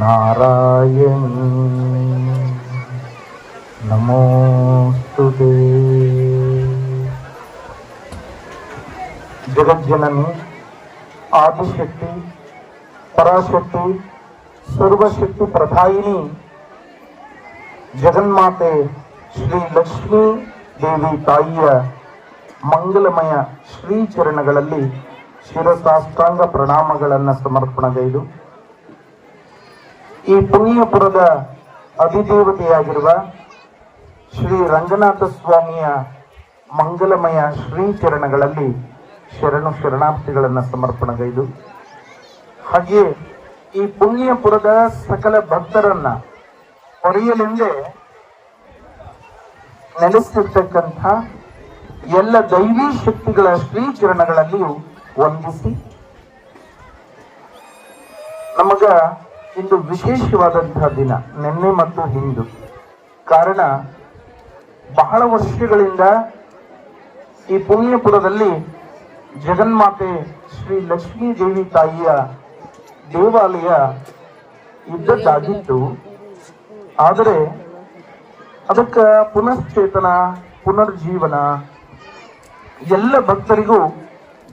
నారాయణి నమోస్తుదే జగజ్జనని ఆదిశక్తి పరాశక్తి సర్వశక్తి ప్రధాయిని జగన్మాతే ಶ್ರೀ ಲಕ್ಷ್ಮೀ ದೇವಿ ತಾಯಿಯ ಮಂಗಲಮಯ ಶ್ರೀ ಚರಣಗಳಲ್ಲಿ ಶಿರಸಾಷ್ಟಾಂಗ ಪ್ರಣಾಮಗಳನ್ನು ಸಮರ್ಪಣೆಗೈದು ಈ ಪುಣ್ಯಪುರದ ಅಧಿದೇವತೆಯಾಗಿರುವ ಶ್ರೀ ರಂಗನಾಥ ಸ್ವಾಮಿಯ ಮಂಗಲಮಯ ಶ್ರೀ ಚರಣಗಳಲ್ಲಿ ಶರಣು ಶರಣಾರ್ಥಿಗಳನ್ನು ಸಮರ್ಪಣೆಗೈದು. ಹಾಗೆ ಈ ಪುಣ್ಯಪುರದ ಸಕಲ ಭಕ್ತರನ್ನ ಹೊರೆಯಲೆಂದೇ ನೆಲೆಸಿರ್ತಕ್ಕಂಥ ಎಲ್ಲ ದೈವಿ ಶಕ್ತಿಗಳ ಶ್ರೀ ಚರಣಗಳಲ್ಲಿಯೂ ವಂದಿಸಿ. ನಮಗ ಇಂದು ವಿಶೇಷವಾದಂತಹ ದಿನ, ನಿನ್ನೆ ಮತ್ತು ಹಿಂದು ಕಾರಣ, ಬಹಳ ವರ್ಷಗಳಿಂದ ಈ ಪುಣ್ಯಪುರದಲ್ಲಿ ಜಗನ್ಮಾತೆ ಶ್ರೀ ಲಕ್ಷ್ಮೀ ದೇವಿ ತಾಯಿಯ ದೇವಾಲಯ ಇದ್ದದ್ದಾಗಿತ್ತು. ಆದರೆ, ಅದಕ್ಕೆ ಪುನಶ್ಚೇತನ, ಪುನರ್ಜೀವನ, ಎಲ್ಲ ಭಕ್ತರಿಗೂ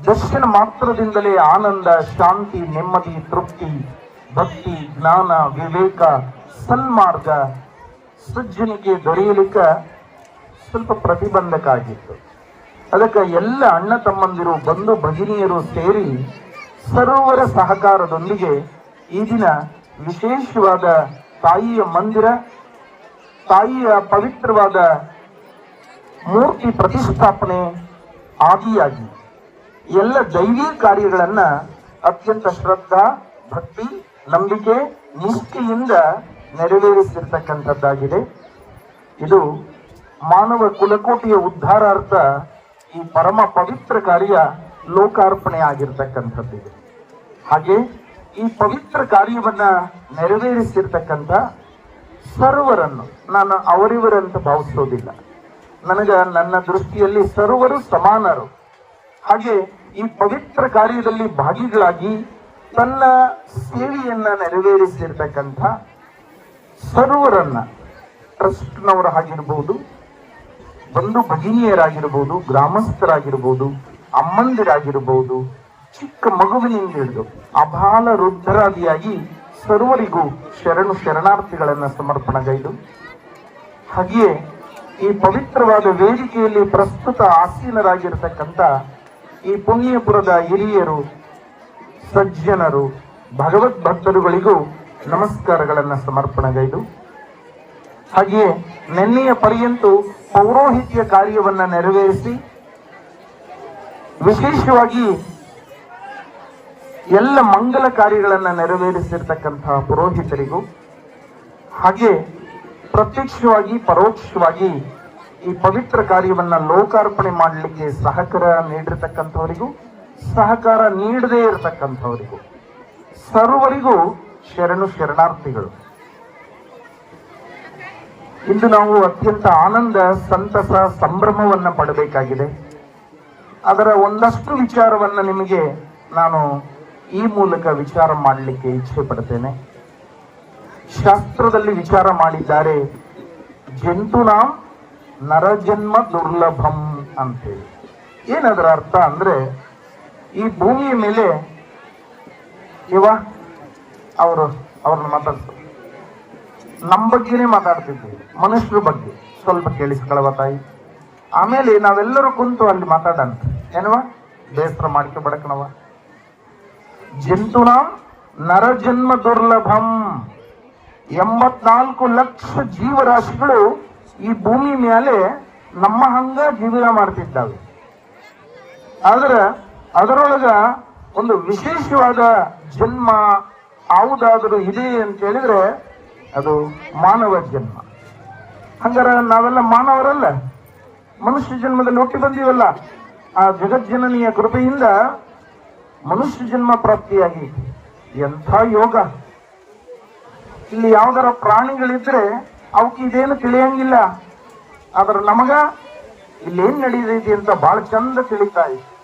ದರ್ಶನ ಮಾತ್ರದಿಂದಲೇ ಆನಂದ, ಶಾಂತಿ, ನೆಮ್ಮದಿ, ತೃಪ್ತಿ ಭಕ್ತಿ, ಜ್ಞಾನ, ವಿವೇಕ, ಸನ್ಮಾರ್ಗ ಸಜ್ಜನಿಗೆ ದೊರೆಯಲಿಕ್ಕೆ ಸ್ವಲ್ಪ ಪ್ರತಿಬಂಧಕ ಆಗಿತ್ತು ಅದಕ್ಕೆ ಎಲ್ಲ ಅಣ್ಣ ತಮ್ಮಂದಿರು, ಬಂಧು ಭಗಿನಿಯರು ಸೇರಿ ಸರ್ವರ ಸಹಕಾರದೊಂದಿಗೆ ಈ ದಿನ ವಿಶೇಷವಾದ ತಾಯಿಯ ಮಂದಿರ, ತಾಯಿಯ ಪವಿತ್ರವಾದ ಮೂರ್ತಿ ಪ್ರತಿಷ್ಠಾಪನೆ ಆದಿಯಾಗಿ ಎಲ್ಲ ದೈವಿ ಕಾರ್ಯಗಳನ್ನ ಅತ್ಯಂತ ಶ್ರದ್ಧಾ, ಭಕ್ತಿ ನಂಬಿಕೆ ನಿಷ್ಠೆಯಿಂದ ನೆರವೇರಿಸಿರ್ತಕ್ಕಂಥದ್ದಾಗಿದೆ. ಇದು ಮಾನವ ಕುಲಕೋಟಿಯ ಉದ್ಧಾರಾರ್ಥ ಈ ಪರಮ ಪವಿತ್ರ ಕಾರ್ಯ ಲೋಕಾರ್ಪಣೆ ಆಗಿರ್ತಕ್ಕಂಥದ್ದಿದೆ. ಹಾಗೆ ಈ ಪವಿತ್ರ ಕಾರ್ಯವನ್ನ ನೆರವೇರಿಸಿರ್ತಕ್ಕಂಥ ಸರ್ವರನ್ನು ನಾನು ಅವರಿವರಂತ ಭಾವಿಸೋದಿಲ್ಲ. ನನಗ ನನ್ನ ದೃಷ್ಟಿಯಲ್ಲಿ ಸರ್ವರು ಸಮಾನರು. ಹಾಗೆ ಈ ಪವಿತ್ರ ಕಾರ್ಯದಲ್ಲಿ ಭಾಗಿಗಳಾಗಿ ತನ್ನ ಸೇವೆಯನ್ನ ನೆರವೇರಿಸಿರ್ತಕ್ಕಂಥ ಸರ್ವರನ್ನ ಟ್ರಸ್ಟ್ನವರು ಆಗಿರ್ಬೋದು, ಬಂಧು ಭಗಿನಿಯರಾಗಿರ್ಬೋದು, ಗ್ರಾಮಸ್ಥರಾಗಿರ್ಬೋದು, ಅಮ್ಮಂದಿರಾಗಿರ್ಬೋದು, ಚಿಕ್ಕ ಮಗುವಿನಿಂದ ಹಿಡಿದು ಅಬಾಲ ವೃದ್ಧರಾದಿಯಾಗಿ ಸರ್ವರಿಗೂ ಶರಣು ಶರಣಾರ್ಥಿಗಳನ್ನ ಸಮರ್ಪಣೆಗೈದು. ಹಾಗೆಯೇ ಈ ಪವಿತ್ರವಾದ ವೇದಿಕೆಯಲ್ಲಿ ಪ್ರಸ್ತುತ ಆಸೀನರಾಗಿರ್ತಕ್ಕಂಥ ಈ ಪುಣ್ಯಪುರದ ಹಿರಿಯರು ಸಜ್ಜನರು ಭಗವದ್ ಭಕ್ತರುಗಳಿಗೂ ನಮಸ್ಕಾರಗಳನ್ನ ಸಮರ್ಪಣೆಗೈದು. ಹಾಗೆಯೇ ನೆನ್ನೆಯ ಪರ್ಯಂತೂ ಪೌರೋಹಿತ್ಯ ಕಾರ್ಯವನ್ನ ನೆರವೇರಿಸಿ, ವಿಶೇಷವಾಗಿ ಎಲ್ಲ ಮಂಗಲ ಕಾರ್ಯಗಳನ್ನ ನೆರವೇರಿಸಿರ್ತಕ್ಕಂತಹ ಪುರೋಹಿತರಿಗೂ, ಹಾಗೆ ಪ್ರತ್ಯಕ್ಷವಾಗಿ, ಪರೋಕ್ಷವಾಗಿ ಈ ಪವಿತ್ರ ಕಾರ್ಯವನ್ನ ಲೋಕಾರ್ಪಣೆ ಮಾಡಲಿಕ್ಕೆ ಸಹಕಾರ ನೀಡಿರ್ತಕ್ಕಂಥವರಿಗೂ ಸಹಕಾರ ನೀಡದೇ ಇರತಕ್ಕಂಥವರಿಗೂ, ಸರ್ವರಿಗೂ ಶರಣು ಶರಣಾರ್ಥಿಗಳು. ಇಂದು ನಾವು ಅತ್ಯಂತ ಆನಂದ, ಸಂತಸ, ಸಂಭ್ರಮವನ್ನು ಪಡಬೇಕಾಗಿದೆ. ಅದರ ಒಂದಷ್ಟು ವಿಚಾರವನ್ನು ನಿಮಗೆ ನಾನು ಈ ಮೂಲಕ ವಿಚಾರ ಮಾಡಲಿಕ್ಕೆ ಇಚ್ಛೆ ಪಡ್ತೇನೆ. ಶಾಸ್ತ್ರದಲ್ಲಿ ವಿಚಾರ ಮಾಡಿದ್ದಾರೆ ಜಂತುನಾಂ ನರಜನ್ಮ ದುರ್ಲಭಂ ಅಂತೇಳಿ. ಏನದರ ಅರ್ಥ ಅಂದ್ರೆ ಈ ಭೂಮಿಯ ಮೇಲೆ ಇವ, ಅವರು, ಅವ್ರನ್ನ ಮಾತಾಡ್ತಾರೆ ನಮ್ಮ ಬಗ್ಗೆನೇ ಮಾತಾಡ್ತಿದ್ವಿ, ಮನುಷ್ಯರ ಬಗ್ಗೆ. ಸ್ವಲ್ಪ ಕೇಳಿಸ್ಕೊಳ್ಳವ ತಾಯಿ. ಆಮೇಲೆ ನಾವೆಲ್ಲರೂ ಕುಂತು ಅಲ್ಲಿ ಮಾತಾಡಂತ ಏನವ ಬೇಸರ ಮಾಡ್ಕೊ ಬಡಕಣವ ಜಂತುನ ನರಜನ್ಮ ದುರ್ಲಭಂ. ಎಂಬತ್ನಾಲ್ಕು ಲಕ್ಷ ಜೀವರಾಶಿಗಳು ಈ ಭೂಮಿ ಮೇಲೆ ನಮ್ಮ ಹಂಗ ಜೀವನ ಮಾಡ್ತಿದ್ದಾವೆ. ಆದ್ರೆ ಅದರೊಳಗ ಒಂದು ವಿಶೇಷವಾದ ಜನ್ಮ ಯಾವುದಾದರೂ ಇದೆ ಅಂತ ಹೇಳಿದ್ರೆ ಅದು ಮಾನವ ಜನ್ಮ. ಹಂಗಾರ ನಾವೆಲ್ಲ ಮಾನವರಲ್ಲ. ಮನುಷ್ಯ ಜನ್ಮದಲ್ಲಿ ಹುಟ್ಟಿ ಬಂದೀವಲ್ಲ. ಆ ಜಗಜ್ಜನನಿಯ ಕೃಪೆಯಿಂದ ಮನುಷ್ಯ ಜನ್ಮ ಪ್ರಾಪ್ತಿಯಾಗಿ ಎಂಥ ಯೋಗ. ಇಲ್ಲಿ ಯಾವ್ದಾರ ಪ್ರಾಣಿಗಳಿದ್ರೆ ಅವಕ್ಕೆ ಇದೇನು ತಿಳಿಯಂಗಿಲ್ಲ. ಆದ್ರೆ ನಮಗ ಇಲ್ಲೇನ್ ನಡೀತೈತಿ ಅಂತ ಬಹಳ ಚಂದ ತಿಳಿತಾ ಇದೆ.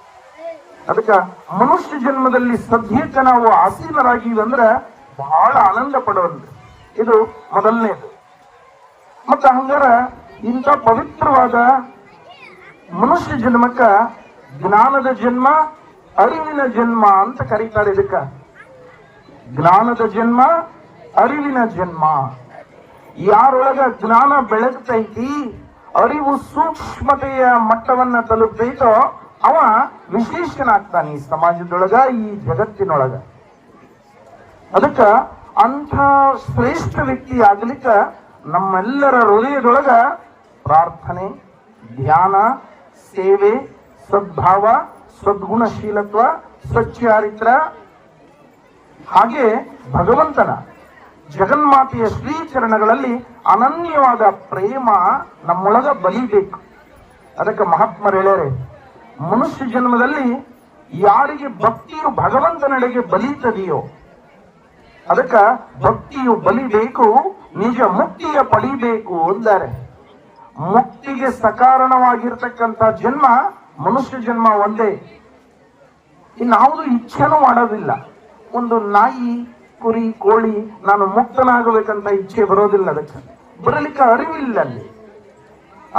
ಅದಕ್ಕ ಮನುಷ್ಯ ಜನ್ಮದಲ್ಲಿ ಸದ್ಯಕ್ಕೆ ನಾವು ಆಸೀನರಾಗಿವಂದ್ರೆ ಬಹಳ ಆನಂದ ಪಡುವಂತ. ಇದು ಮೊದಲನೇದು. ಮತ್ತ ಹಂಗಾರ ಇಂಥ ಪವಿತ್ರವಾದ ಮನುಷ್ಯ ಜನ್ಮಕ್ಕ ಜ್ಞಾನದ ಜನ್ಮ, ಅರಿವಿನ ಜನ್ಮ ಅಂತ ಕರೀತಾರೆ ಇದಕ್ಕ. ಜ್ಞಾನದ ಜನ್ಮ, ಅರಿವಿನ ಜನ್ಮ. ಯಾರೊಳಗ ಜ್ಞಾನ ಬೆಳಗ್ತೈತಿ, ಅರಿವು ಸೂಕ್ಷ್ಮತೆಯ ಮಟ್ಟವನ್ನ ತಲುಪ್ತೈತೋ ಅವ ವಿಶೇಷನಾಗ್ತಾನೆ ಈ ಸಮಾಜದೊಳಗ, ಈ ಜಗತ್ತಿನೊಳಗ. ಅದಕ್ಕ ಅಂಥ ಶ್ರೇಷ್ಠ ವ್ಯಕ್ತಿ ಆಗ್ಲಿಕ್ಕ ನಮ್ಮೆಲ್ಲರ ಹೃದಯದೊಳಗ ಪ್ರಾರ್ಥನೆ, ಧ್ಯಾನ, ಸೇವೆ, ಸದ್ಭಾವ, ಸದ್ಗುಣಶೀಲತ್ವ ಸಚ್ಚಾರಿತ್ರ ಹಾಗೆ ಭಗವಂತನ ಜಗನ್ಮಾತೆಯ ಶ್ರೀಚರಣಗಳಲ್ಲಿ ಅನನ್ಯವಾದ ಪ್ರೇಮ ನಮ್ಮೊಳಗ ಬಲಿಬೇಕು. ಅದಕ್ಕೆ ಮಹಾತ್ಮರು ಹೇಳ್ಯಾರೆ ಮನುಷ್ಯ ಜನ್ಮದಲ್ಲಿ ಯಾರಿಗೆ ಭಕ್ತಿಯು ಭಗವಂತನಡೆಗೆ ಬಲಿತದೆಯೋ ಅದಕ್ಕ ಭಕ್ತಿಯು ಬಲಿಬೇಕು ನಿಜ ಮುಕ್ತಿಯ ಪಡಿಬೇಕು ಅಂದರೆ. ಮುಕ್ತಿಗೆ ಸಕಾರಣವಾಗಿರ್ತಕ್ಕಂಥ ಜನ್ಮ ಮನುಷ್ಯ ಜನ್ಮ ಒಂದೇ. ಇನ್ನಾವುದು ಇಚ್ಛೆನೂ ಮಾಡೋದಿಲ್ಲ. ಒಂದು ನಾಯಿ, ಕುರಿ, ಕೋಳಿ, ನಾನು ಮುಕ್ತನಾಗಬೇಕಂತ ಇಚ್ಛೆ ಬರೋದಿಲ್ಲ ಅದಕ್ಕೆ. ಬರಲಿಕ್ಕೆ ಅರಿವಿಲ್ಲ ಅಲ್ಲಿ.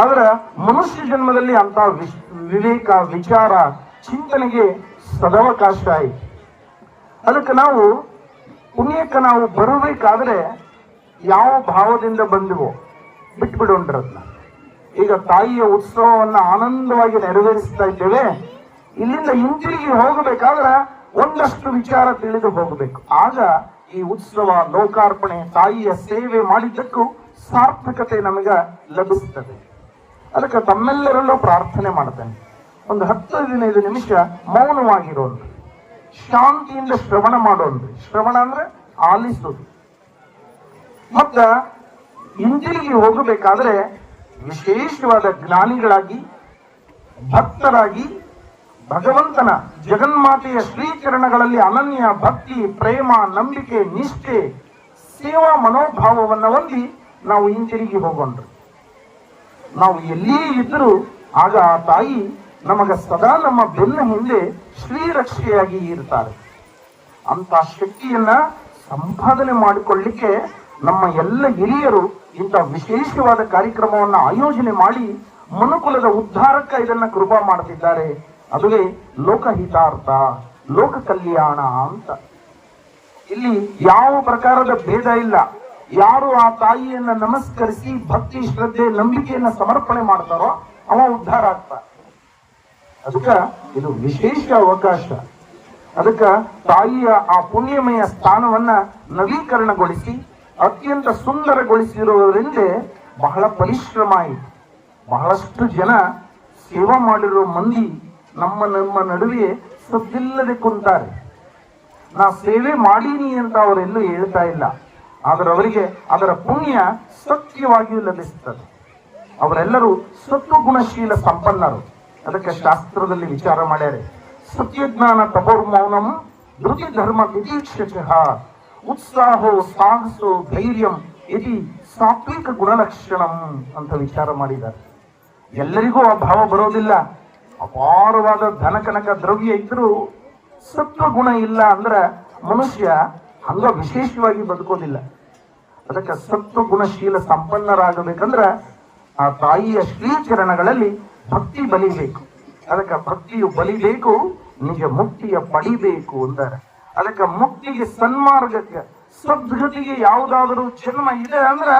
ಆದ್ರ ಮನುಷ್ಯ ಜನ್ಮದಲ್ಲಿ ಅಂತ ವಿವೇಕ, ವಿಚಾರ, ಚಿಂತನೆಗೆ ಸದಾವಕಾಶ ಆಯ್ತು ಅದಕ್ಕೆ ನಾವು ಪುಣ್ಯಕ್ಕೆ ನಾವು ಬರಬೇಕಾದ್ರೆ ಯಾವ ಭಾವದಿಂದ ಬಂದಿವೋ ಬಿಟ್ಬಿಡೋಣ್ರದ್ನ ಈಗ ತಾಯಿಯ ಉತ್ಸವವನ್ನು ಆನಂದವಾಗಿ ನೆರವೇರಿಸ್ತಾ ಇದ್ದೇವೆ. ಇಲ್ಲಿಂದ ಹಿಂತಿರುಗಿ ಹೋಗಬೇಕಾದ್ರೆ ಒಂದಷ್ಟು ವಿಚಾರ ತಿಳಿದು ಹೋಗಬೇಕು. ಆಗ ಈ ಉತ್ಸವ, ಲೋಕಾರ್ಪಣೆ, ತಾಯಿಯ ಸೇವೆ ಮಾಡಿದ್ದಕ್ಕೂ ಸಾರ್ಥಕತೆ ನಮಗೆ ಲಭಿಸ್ತದೆ. ಅದಕ್ಕೆ ತಮ್ಮೆಲ್ಲರಲ್ಲೂ ಪ್ರಾರ್ಥನೆ ಮಾಡ್ತೇನೆ ಒಂದು ಹತ್ತು ಹದಿನೈದು ನಿಮಿಷ ಮೌನವಾಗಿರೋದು ಶಾಂತಿಯಿಂದ ಶ್ರವಣ ಮಾಡೋದು ಶ್ರವಣ ಅಂದ್ರೆ ಆಲಿಸೋದು ಮತ್ತ ಇಂಜಿಲಿಗೆ ಹೋಗಬೇಕಾದ್ರೆ ವಿಶೇಷವಾದ ಜ್ಞಾನಿಗಳಾಗಿ, ಭಕ್ತರಾಗಿ, ಭಗವಂತನ ಜಗನ್ಮಾತೆಯ ಶ್ರೀಚರಣಗಳಲ್ಲಿ ಅನನ್ಯ ಭಕ್ತಿ, ಪ್ರೇಮ, ನಂಬಿಕೆ, ನಿಷ್ಠೆ, ಸೇವಾ, ಮನೋಭಾವವನ್ನು ಹೊಂದಿ ನಾವು ಹಿಂತಿರುಗಿ ಹೋಗೊಂಡ್ರು ನಾವು ಎಲ್ಲಿಯೇ ಇದ್ದರೂ ಆಗ ಆ ತಾಯಿ ನಮಗ ಸದಾ ನಮ್ಮ ಬೆನ್ನ ಹಿಂದೆ ಶ್ರೀರಕ್ಷೆಯಾಗಿ ಇರ್ತಾರೆ ಅಂತ ಶಕ್ತಿಯನ್ನ ಸಂಪಾದನೆ ಮಾಡಿಕೊಳ್ಳಿಕ್ಕೆ ನಮ್ಮ ಎಲ್ಲ ಹಿರಿಯರು ಇಂಥ ವಿಶೇಷವಾದ ಕಾರ್ಯಕ್ರಮವನ್ನ ಆಯೋಜನೆ ಮಾಡಿ ಮನುಕುಲದ ಉದ್ಧಾರಕ್ಕ ಇದನ್ನ ಕೃಪಾ ಮಾಡುತ್ತಿದ್ದಾರೆ ಅದುವೇ ಲೋಕಹಿತಾರ್ಥ ಲೋಕ ಕಲ್ಯಾಣ ಅಂತ. ಇಲ್ಲಿ ಯಾವ ಪ್ರಕಾರದ ಭೇದ ಇಲ್ಲ. ಯಾರು ಆ ತಾಯಿಯನ್ನ ನಮಸ್ಕರಿಸಿ ಭಕ್ತಿ, ಶ್ರದ್ಧೆ, ನಂಬಿಕೆಯನ್ನ ಸಮರ್ಪಣೆ ಮಾಡ್ತಾರೋ ಅವ ಉದ್ಧಾರ ಆಗ್ತಾ ಅದಕ್ಕ ಇದು ವಿಶೇಷ ಅವಕಾಶ. ಅದಕ್ಕ ತಾಯಿಯ ಆ ಪುಣ್ಯಮಯ ಸ್ಥಾನವನ್ನ ನವೀಕರಣಗೊಳಿಸಿ, ಅತ್ಯಂತ ಸುಂದರಗೊಳಿಸಿರುವುದರಿಂದ ಬಹಳ ಪರಿಶ್ರಮ ಆಯಿತು. ಬಹಳಷ್ಟು ಜನ ಸೇವಾ ಮಾಡಿರೋ ಮಂದಿ ನಮ್ಮ ನಮ್ಮ ನಡುವೆ ಸದ್ದಿಲ್ಲದೆ ಕುಂತಾರೆ. ನಾ ಸೇವೆ ಮಾಡೀನಿ ಅಂತ ಅವರೆಲ್ಲೂ ಹೇಳ್ತಾ ಇಲ್ಲ. ಆದ್ರೆ ಅವರಿಗೆ ಅದರ ಪುಣ್ಯ ಸತ್ಯವಾಗಿಯೂ ಲಭಿಸುತ್ತದೆ. ಅವರೆಲ್ಲರೂ ಸತ್ವಗುಣಶೀಲ ಸಂಪನ್ನರು. ಅದಕ್ಕೆ ಶಾಸ್ತ್ರದಲ್ಲಿ ವಿಚಾರ ಮಾಡ್ಯಾರೆ. ಸತ್ಯಜ್ಞಾನ ತಪೋರ್ಮೌನಂ ಧೃತಿ ಧರ್ಮ ನಿರೀಕ್ಷಕ ಉತ್ಸಾಹೋ ಸಾಹಸೋ ಧೈರ್ಯಂ ಇತಿ ಸಾತ್ವಿಕ ಗುಣಲಕ್ಷಣಂ ಅಂತ ವಿಚಾರ ಮಾಡಿದ್ದಾರೆ. ಎಲ್ಲರಿಗೂ ಆ ಭಾವ ಬರೋದಿಲ್ಲ. ಅಪಾರವಾದ ಧನಕನಕ ದ್ರವ್ಯ ಸತ್ವ ಗುಣ ಇಲ್ಲ ಅಂದ್ರೆ ಮನುಷ್ಯ ಹಂಗ ವಿಶೇಷವಾಗಿ ಬದುಕೋದಿಲ್ಲ. ಅದಕ್ಕೆ ಸತ್ವ ಗುಣಶೀಲ ಸಂಪನ್ನರಾಗಬೇಕಂದ್ರೆ ಆ ತಾಯಿಯ ಶ್ರೀಚರಣಗಳಲ್ಲಿ ಭಕ್ತಿ ಬಲಿಬೇಕು ಅದಕ್ಕೆ ಭಕ್ತಿಯು ಬಲಿಬೇಕು ನಿಜ ಮುಕ್ತಿಯ ಪಡಿಬೇಕು ಅಂದರೆ ಅದಕ್ಕೆ ಮುಕ್ತಿಗೆ ಸನ್ಮಾರ್ಗಕ್ಕೆ, ಸದ್ಗತಿಗೆ ಯಾವುದಾದರೂ ಜನ್ಮ ಇದೆ ಅಂದ್ರೆ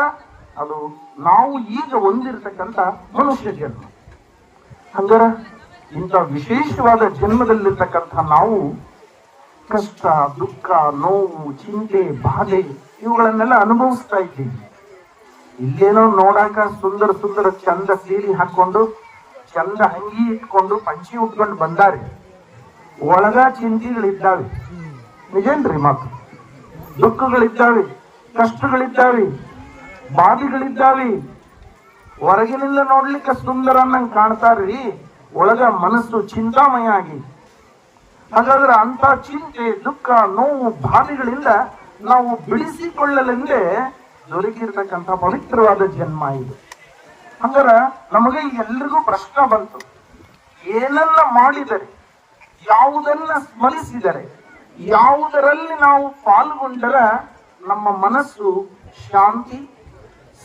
ಅದು ನಾವು ಈಗ ಹೊಂದಿರತಕ್ಕಂಥ ಮನುಷ್ಯ ಜನ್ಮ. ಹಂಗಾರ ಇಂಥ ವಿಶೇಷವಾದ ಜನ್ಮದಲ್ಲಿರ್ತಕ್ಕಂಥ ನಾವು ಕಷ್ಟ, ದುಃಖ, ನೋವು, ಚಿಂತೆ, ಬಾಧೆ ಇವುಗಳನ್ನೆಲ್ಲ ಅನುಭವಿಸ್ತಾ ಇದ್ದೀನಿ. ಇಲ್ಲೇನೋ ನೋಡಾಕ ಸುಂದರ ಸುಂದರ ಚಂದ ಸೀರೆ ಹಾಕೊಂಡು, ಚಂದ ಅಂಗಿ ಇಟ್ಕೊಂಡು, ಪಂಚಿ ಉಟ್ಕೊಂಡು ಬಂದಾರೆ. ಒಳಗ ಚಿಂತೆಗಳಿದ್ದಾವೆ. ನಿಜೇನ್ರಿ ಮಾತು? ದುಃಖಗಳಿದ್ದಾವೆ, ಕಷ್ಟಗಳಿದ್ದಾವೆ, ಬಾಧೆಗಳಿದ್ದಾವೆ. ಹೊರಗಿನಿಂದ ನೋಡ್ಲಿಕ್ಕೆ ಸುಂದರ ಅನ್ನಂಗೆ ಕಾಣ್ತಾರ್ರಿ. ಒಳಗ ಮನಸ್ಸು ಚಿಂತಾಮಯ ಆಗಿ. ಹಾಗಾದ್ರೆ ಅಂತ ಚಿಂತೆ, ದುಃಖ, ನೋವು, ಬಾಧೆಗಳಿಂದ ನಾವು ಬಿಡಿಸಿಕೊಳ್ಳಲೆಂದೇ ದೊರಕಿರ್ತಕ್ಕಂಥ ಪವಿತ್ರವಾದ ಜನ್ಮ ಇದು. ಹಂಗಾರ ನಮಗೆ ಎಲ್ರಿಗೂ ಪ್ರಶ್ನೆ ಬಂತು. ಏನನ್ನ ಮಾಡಿದರೆ, ಯಾವುದನ್ನ ಸ್ಮರಿಸಿದರೆ, ಯಾವುದರಲ್ಲಿ ನಾವು ಪಾಲ್ಗೊಂಡರ ನಮ್ಮ ಮನಸ್ಸು ಶಾಂತಿ,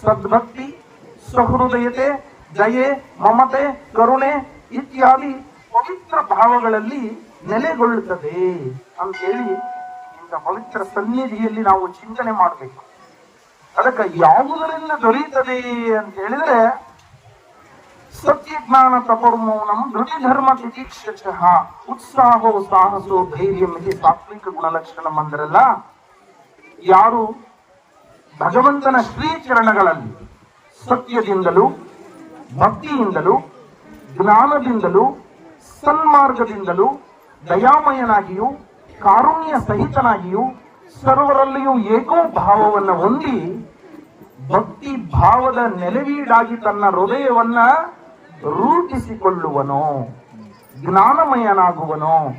ಸದ್ಭಕ್ತಿ, ಸಹೃದಯತೆ, ದಯೆ, ಮಮತೆ, ಕರುಣೆ ಇತ್ಯಾದಿ ಪವಿತ್ರ ಭಾವಗಳಲ್ಲಿ ನೆಲೆಗೊಳ್ಳುತ್ತದೆ ಅಂತೇಳಿ ಇಂಥ ಪವಿತ್ರ ಸನ್ನಿಧಿಯಲ್ಲಿ ನಾವು ಚಿಂತನೆ ಮಾಡಬೇಕು. ಅದಕ್ಕೆ ಯಾವುದರಿಂದ ದೊರೆಯುತ್ತದೆ ಅಂತ ಹೇಳಿದ್ರೆ, ಸತ್ಯಜ್ಞಾನ ಧೃತಿ ಧರ್ಮ ತಿತೀಕ್ಷ ಉತ್ಸಾಹೋ ಸಾಹಸೋ ಧೈರ್ಯ ಮಿತಿ ಸಾತ್ವಿಕ ಗುಣಲಕ್ಷಣ ಅಂದ್ರಲ್ಲ ಯಾರು ಭಗವಂತನ ಶ್ರೀಚರಣಗಳಲ್ಲಿ ಸತ್ಯದಿಂದಲೂ, ಭಕ್ತಿಯಿಂದಲೂ, ಜ್ಞಾನದಿಂದಲೂ, ಸನ್ಮಾರ್ಗದಿಂದಲೂ, ದಯಾಮಯನಾಗಿಯೂ ಕಾರುಣ್ಯ ಸಹಿತನಾಗಿಯೂ ಸರ್ವರಲ್ಲಿಯೂ ಏಕೋ ಭಾವವನ್ನು ಹೊಂದಿ ಭಕ್ತಿ ಭಾವದ ನೆಲೆವೀಡಾಗಿ ತನ್ನ ಹೃದಯವನ್ನ ರೂಪಿಸಿಕೊಳ್ಳುವನೋ ಜ್ಞಾನಮಯನಾಗುವನೋ,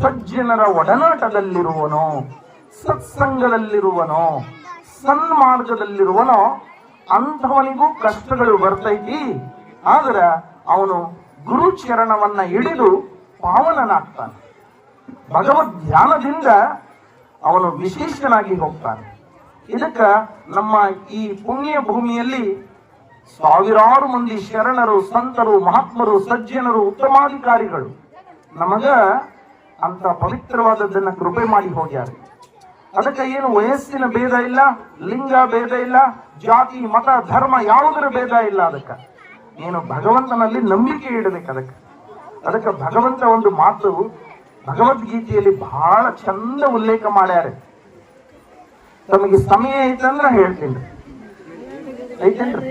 ಸಜ್ಜನರ ಒಡನಾಟದಲ್ಲಿರುವನೋ, ಸತ್ಸಂಗದಲ್ಲಿರುವನೋ, ಸನ್ಮಾರ್ಗದಲ್ಲಿರುವನೋ, ಅಂಥವನಿಗೂ ಕಷ್ಟಗಳು ಬರ್ತೈತಿ, ಆದ್ರೆ ಅವನು ಗುರು ಚರಣವನ್ನ ಹಿಡಿದು ಪಾವನನಾಗ್ತಾನೆ. ಭಗವದ್ ಧ್ಯಾನದಿಂದ ಅವನು ವಿಶೇಷನಾಗಿ ಹೋಗ್ತಾನೆ. ಇದಕ್ಕ ನಮ್ಮ ಈ ಪುಣ್ಯ ಭೂಮಿಯಲ್ಲಿ ಸಾವಿರಾರು ಮಂದಿ ಶರಣರು, ಸಂತರು, ಮಹಾತ್ಮರು, ಸಜ್ಜನರು, ಉತ್ತಮಾಧಿಕಾರಿಗಳು ನಮಗ ಅಂತ ಪವಿತ್ರವಾದದ್ದನ್ನ ಕೃಪೆ ಮಾಡಿ ಹೋಗ್ಯಾರ. ಅದಕ್ಕೆ ಏನು ವಯಸ್ಸಿನ ಭೇದ ಇಲ್ಲ, ಲಿಂಗ ಭೇದ ಇಲ್ಲ, ಜಾತಿ, ಮತ, ಧರ್ಮ ಯಾವುದರ ಭೇದ ಇಲ್ಲ ಅದಕ್ಕೆ. ನೀನು ಭಗವಂತನಲ್ಲಿ ನಂಬಿಕೆ ಇಡಬೇಕು ಅದಕ್ಕೆ. ಅದಕ್ಕೆ ಭಗವಂತ ಒಂದು ಮಾತು ಭಗವದ್ಗೀತೆಯಲ್ಲಿ ಬಹಳ ಚಂದ ಉಲ್ಲೇಖ ಮಾಡ್ಯಾರ. ತಮಗೆ ಸಮಯ ಐತಂದ್ರ ಹೇಳ್ತೀನಿ. ಐತೇನ್ರಿ?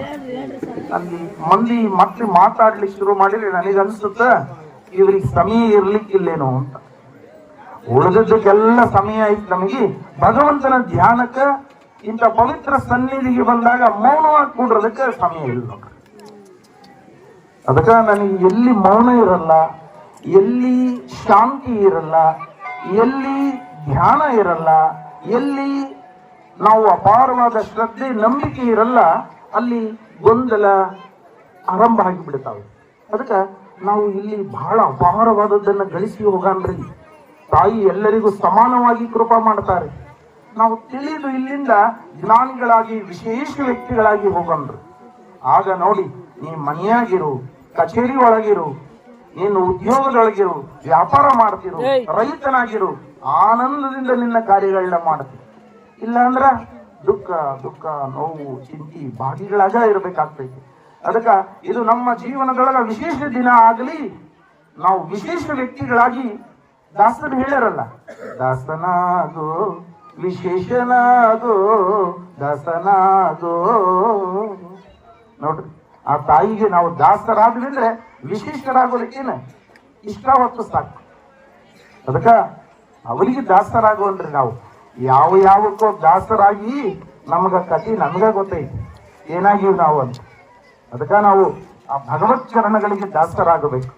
ಅಲ್ಲಿ ಮಂದಿ ಮತ್ತೆ ಮಾತಾಡ್ಲಿಕ್ಕೆ ಶುರು ಮಾಡಿದ್ರೆ ನನಗನ್ಸುತ್ತ, ಇವ್ರಿಗೆ ಸಮಯ ಇರ್ಲಿಕ್ಕಿಲ್ಲೇನೋ ಅಂತ. ಉಳಿದದ್ದಕ್ಕೆಲ್ಲ ಸಮಯ ಐತಿ ನಮಗೆ. ಭಗವಂತನ ಧ್ಯಾನಕ್ಕ ಇಂಥ ಪವಿತ್ರ ಸನ್ನಿಧಿಗೆ ಬಂದಾಗ ಮೌನವಾಗಿ ಕೂಡ್ರದಕ್ಕೆ ಸಮಯ ಇಲ್ಲ ಅದಕ್ಕೆ ನನಗೆ ಎಲ್ಲಿ ಮೌನ ಇರಲ್ಲ ಎಲ್ಲಿ ಶಾಂತಿ ಇರಲ್ಲ, ಎಲ್ಲಿ ಧ್ಯಾನ ಇರಲ್ಲ, ಎಲ್ಲಿ ನಾವು ಅಪಾರವಾದ ಶ್ರದ್ಧೆ, ನಂಬಿಕೆ ಇರಲ್ಲ, ಅಲ್ಲಿ ಗೊಂದಲ ಆರಂಭ ಆಗಿಬಿಡ್ತಾವೆ. ಅದಕ್ಕೆ ನಾವು ಇಲ್ಲಿ ಬಹಳ ಅಪಾರವಾದದ್ದನ್ನು ಗಳಿಸಿ ಹೋಗಾನ್ರಿ. ತಾಯಿ ಎಲ್ಲರಿಗೂ ಸಮಾನವಾಗಿ ಕೃಪಾ ಮಾಡ್ತಾರೆ. ನಾವು ತಿಳಿದು ಇಲ್ಲಿಂದ ಜ್ಞಾನಿಗಳಾಗಿ, ವಿಶೇಷ ವ್ಯಕ್ತಿಗಳಾಗಿ ಹೋಗನ್ರಿ ಆಗ ನೋಡಿ, ನೀ ಮನೆಯಾಗಿರು, ಕಚೇರಿ ಒಳಗಿರು ನೀನು ಉದ್ಯೋಗದೊಳಗಿರು ವ್ಯಾಪಾರ ಮಾಡ್ತಿರು ರೈತನಾಗಿರು ಆನಂದದಿಂದ ನಿನ್ನ ಕಾರ್ಯಗಳನ್ನ ಮಾಡ್ತಿ. ಇಲ್ಲಾಂದ್ರ ದುಃಖ ದುಃಖ ನೋವು ಚಿಂತಿ ಭಾಗಿಗಳಾಗ ಇರಬೇಕಾಗ್ತೈತಿ. ಅದಕ್ಕ ಇದು ನಮ್ಮ ಜೀವನದೊಳಗ ವಿಶೇಷ ದಿನ ಆಗಲಿ ನಾವು ವಿಶೇಷ ವ್ಯಕ್ತಿಗಳಾಗಿ ದಾಸರು ಹೇಳ್ಯಾರಲ್ಲ ದಾಸನಾಗೋ ವಿಶೇಷನಾಗೋ ದಾಸನಾಗೋ. ನೋಡ್ರಿ. ಆ ತಾಯಿಗೆ ನಾವು ದಾಸರಾದ್ವಿಂದ್ರೆ ಅಂದ್ರೆ ವಿಶೇಷರಾಗೋದಕ್ಕೇನ ಇಷ್ಟ ಹೊತ್ತು ಸಾಕು. ಅದಕ್ಕ ಅವರಿಗೆ ದಾಸರಾಗುವನ್ರಿ ನಾವು ಯಾವ ಯಾವಕ್ಕೋ ದಾಸರಾಗಿ ನಮಗ ಕತಿ ನಮಗ ಗೊತ್ತೈತಿ. ಏನಾಗಿವ್ ನಾವು ಅಂತ. ಅದಕ್ಕ ನಾವು ಆ ಭಗವತ್ ಚರಣಗಳಿಗೆ ದಾಸರಾಗಬೇಕು.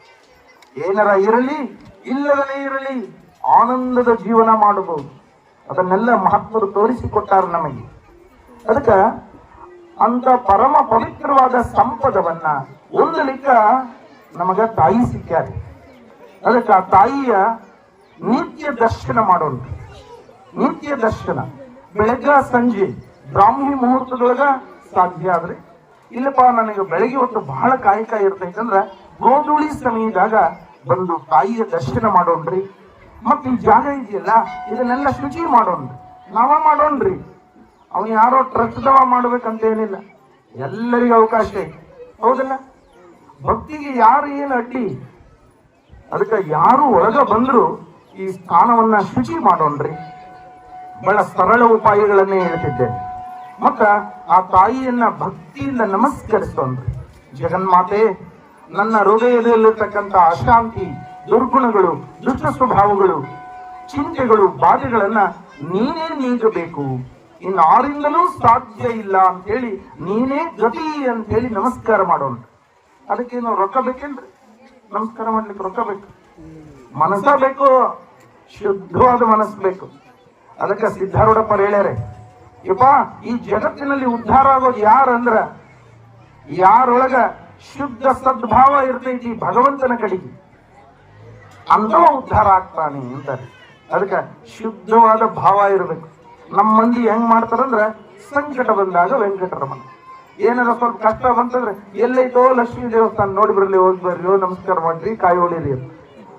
ಏನರ ಇರಲಿ ಇಲ್ಲದನೇ ಇರಲಿ, ಆನಂದದ ಜೀವನ ಮಾಡಬಹುದು. ಅದನ್ನೆಲ್ಲ ಮಹಾತ್ಮರು ತೋರಿಸಿಕೊಟ್ಟಾರ ನಮಗೆ. ಅದಕ್ಕ ಅಂತ ಪರಮ ಪವಿತ್ರವಾದ ಸಂಪದವನ್ನ ಹೊಂದಲಿಕ್ಕ ನಮಗ ತಾಯಿ ಸಿಕ್ಕ್ಯಾರ. ಅದಕ್ಕೆ ಆ ತಾಯಿಯ ನಿತ್ಯ ದರ್ಶನ ಮಾಡೋಣ ನಿತ್ಯ ದರ್ಶನ. ಬೆಳಗ್ಗೆ ಸಂಜೆ ಬ್ರಾಹ್ಮಿ ಮುಹೂರ್ತದೊಳಗ ಸಾಧ್ಯ ಆದ್ರೆ, ಇಲ್ಲಪ್ಪ ನನಗೆ ಬೆಳಗ್ಗೆ ಹೊತ್ತು ಬಹಳ ಕಾಯಕ ಇರ್ತೈತಂದ್ರ ಗೋಧೂಳಿ ಸಮಯದಾಗ ಬಂದು ತಾಯಿಯ ದರ್ಶನ ಮಾಡೋಣ್ರಿ. ಮತ್ತೆ ಈ ಜಾಗ ಇದೆಯಲ್ಲ, ಇದನ್ನೆಲ್ಲ ಶುಚಿ ಮಾಡೋಣ್ರಿ. ನಾವ ಮಾಡೋಣ್ರಿ. ಅವನು ಯಾರೋ ಟ್ರಸ್ಟ್ದವ ಮಾಡ್ಬೇಕಂತ ಏನಿಲ್ಲ ಎಲ್ಲರಿಗೂ ಅವಕಾಶ ಐತಿ ಹೌದಲ್ಲ? ಭಕ್ತಿಗೆ ಯಾರು ಏನು ಅಡ್ಡಿ? ಅದಕ್ಕೆ ಯಾರು ಒಳಗ ಬಂದ್ರು ಈ ಸ್ಥಾನವನ್ನ ಶುಚಿ ಮಾಡೋಣ್ರಿ. ಬಹಳ ಸರಳ ಉಪಾಯಗಳನ್ನೇ ಹೇಳ್ತಿದ್ದೇನೆ. ಮತ್ತ ಆ ತಾಯಿಯನ್ನ ಭಕ್ತಿಯಿಂದ ನಮಸ್ಕರಿಸೋಣ್ರಿ. ಜಗನ್ಮಾತೆ, ನನ್ನ ಹೃದಯದಲ್ಲಿರ್ತಕ್ಕಂಥ ಅಶಾಂತಿ, ದುರ್ಗುಣಗಳು, ದುಷ್ಟ ಸ್ವಭಾವಗಳು, ಚಿಂತೆಗಳು, ಬಾಧೆಗಳನ್ನ ನೀನೇ ನೀಗಬೇಕು. ಇನ್ನಾರಿಂದಲೂ ಸಾಧ್ಯ ಇಲ್ಲ ಅಂತ ಹೇಳಿ ನೀನೇ ಗತಿ ಅಂತ ಹೇಳಿ ನಮಸ್ಕಾರ ಮಾಡೋಣ ಅದಕ್ಕೆ ನಾವು ರೊಕ್ಕ ಬೇಕೇನ್ರಿ? ನಮಸ್ಕಾರ ಮಾಡ್ಲಿಕ್ಕೆ ರೊಕ್ಕ ಬೇಕು. ಮನಸ್ಸ ಬೇಕು, ಶುದ್ಧವಾದ ಮನಸ್ಸು ಬೇಕು. ಅದಕ್ಕೆ ಸಿದ್ಧಾರೂಢಪ್ಪ ಹೇಳ್ಯಾರೆ, ಯಪ್ಪ, ಈ ಜಗತ್ತಿನಲ್ಲಿ ಉದ್ಧಾರ ಆಗೋದು ಯಾರಂದ್ರ, ಯಾರೊಳಗ ಶುದ್ಧ ಸದ್ಭಾವ ಇರ್ತೈತಿ ಭಗವಂತನ ಕಡೆಗೆ. ಅಂಥವ ಉದ್ಧಾರ ಆಗ್ತಾನೆ ಅಂತಾರೆ. ಅದಕ್ಕೆ ಶುದ್ಧವಾದ ಭಾವ ಇರಬೇಕು. ನಮ್ಮ ಮಂದಿ ಹೆಂಗ್ ಮಾಡ್ತಾರಂದ್ರ ಸಂಕಟ ಬಂದಾಗ ವೆಂಕಟರಮಣ. ಏನಾರ ಸ್ವಲ್ಪ ಕಷ್ಟ ಬಂತಂದ್ರೆ ಎಲ್ಲೈತೋ ಲಕ್ಷ್ಮೀ ದೇವಸ್ಥಾನ ನೋಡಿ ಬರ್ಲಿ ಹೋಗಿ ಬರ್ರಿ ನಮಸ್ಕಾರ ಮಾಡ್ರಿ, ಕಾಯಿ ಅಂತ.